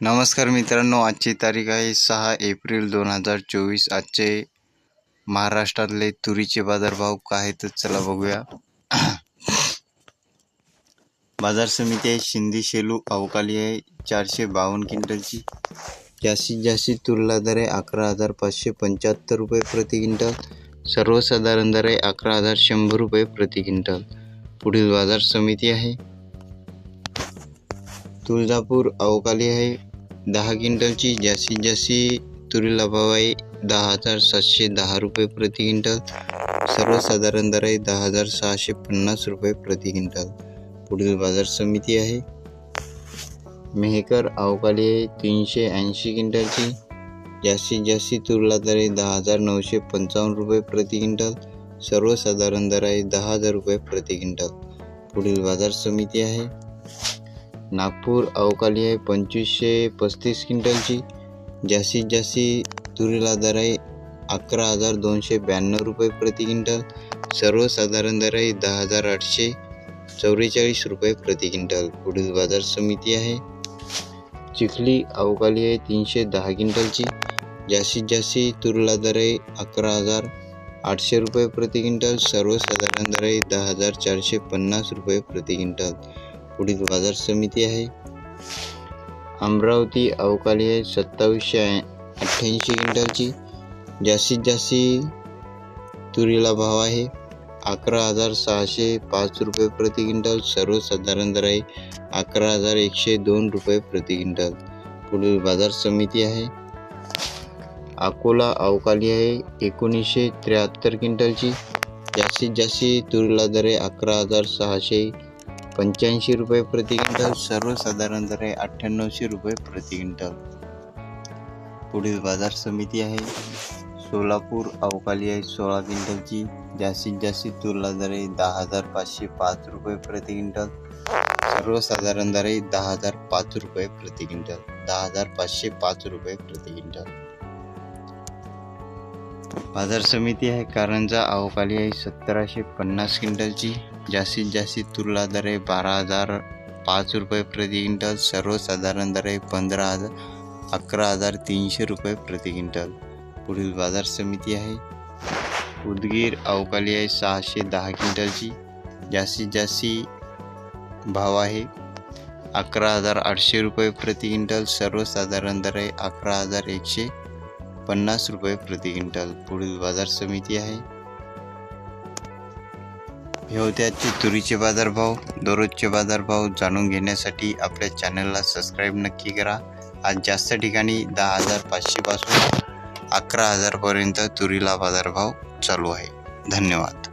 नमस्कार मित्रांनो आजची तारीख आहे सहा एप्रिल दोन हजार चोवीस. आजचे महाराष्ट्रातले तुरीचे बाजारभाव काय आहेत तर चला बघूया. बाजार समिती आहे शिंदी शेलू अवकाली आहे चारशे बावन्न क्विंटलची. जास्तीत जास्त तुरला दर आहे अकरा हजार पाचशे पंच्याहत्तर रुपये प्रति क्विंटल. सर्वसाधारण दर आहे अकरा हजार शंभर रुपये प्रति क्विंटल. पुढील बाजार समिती आहे. तुळजापूर अवकाली आहे. दहा क्विंटलची जास्तीत जास्त तुरीला भाव आहे. दहा हजार सातशे दहा रुपये प्रति क्विंटल. सर्वसाधारण दर आहे दहा हजार सहाशे पन्नास रुपये प्रति क्विंटल. पुढील बाजार समिती आहे. मेहकर अवकाली आहे तीनशे ऐंशी क्विंटलची. जास्तीत जास्त तुरला दर आहे दहा हजार नऊशे पंचावन्न रुपये प्रति क्विंटल. सर्वसाधारण दर आहे दहा हजार रुपये प्रति क्विंटल. पुढील बाजार समिती आहे. नागपूर अवकाली आहे. पंचवीसशे पस्तीस क्विंटलची. जास्तीत जास्त तुरीला दर आहे अकरा हजार दोनशे ब्याण्णव रुपये प्रति क्विंटल. सर्वसाधारण दर आहे दहा हजार आठशे चौवेचाळीस रुपये प्रति क्विंटल. पुढील बाजार समिती आहे. चिखली अवकाली आहे तीनशे दहा क्विंटलची. जास्तीत जास्त तुरीला दर आहे अकरा हजार आठशे रुपये प्रति क्विंटल. सर्वसाधारण दर आहे दहा हजार चारशे पन्नास रुपये प्रति क्विंटल. पुढील बाजार समिती आहे. अमरावती अवकाली आहे सत्तावीसशे अठ्ठ्याऐंशी क्विंटलची. जास्तीत जास्त तुरीला भाव आहे. अकरा हजार सहाशे पाच रुपये प्रति क्विंटल सर्वसाधारण दर आहे. अकरा हजार एकशे दोन रुपये प्रति क्विंटल. पुढील बाजार समिती आहे. अकोला अवकाली आहे एकोणीसशे त्र्याहत्तर क्विंटलची. जास्तीत जास्त तुरीला दर आहे अकरा हजार सहाशे पंच्याऐंशी रुपये प्रति क्विंटल सर्वसाधारण दर आहे अठ्ठ्याण्णवशे रुपये प्रति क्विंटल. पुढील बाजार समिती आहे. सोलापूर अवकाली आहे सोळा क्विंटलची. जास्तीत जास्त तुरला दर आहे दहा हजार पाचशे पाच रुपये प्रति क्विंटल. सर्वसाधारण दर आहे दहा हजार पाच रुपये प्रति क्विंटल. दहा हजार पाचशे पाच रुपये प्रति क्विंटल. बाजार समिती आहे. कारंजा अवकाली आहे सतराशे पन्नास क्विंटलची. जास्तीत जास्त तुरला दर आहे बारा हजार पाच रुपये प्रति क्विंटल सर्वसाधारण दर आहे पंधरा हजार अकरा हजार तीनशे रुपये प्रति क्विंटल. पुढील बाजार समिती आहे. उदगीर अवकाली आहे सहाशे दहा क्विंटलची. जास्तीत जास्त भाव आहे. अकरा हजार आठशे रुपये प्रति क्विंटल सर्वसाधारण दर आहे अकरा हजार एकशे पन्नास रुपये प्रति क्विंटल. पुढील बाजार समिती आहे. हे होते आजचे तुरीचे बाजारभाव. दररोजचे बाजारभाव जाणून घेण्यासाठी आपल्या चॅनलला सबस्क्राईब नक्की करा. आज जास्त ठिकाणी दहा हजार पाचशेपासून अकरा हजारपर्यंत तुरीला बाजारभाव चालू आहे. धन्यवाद.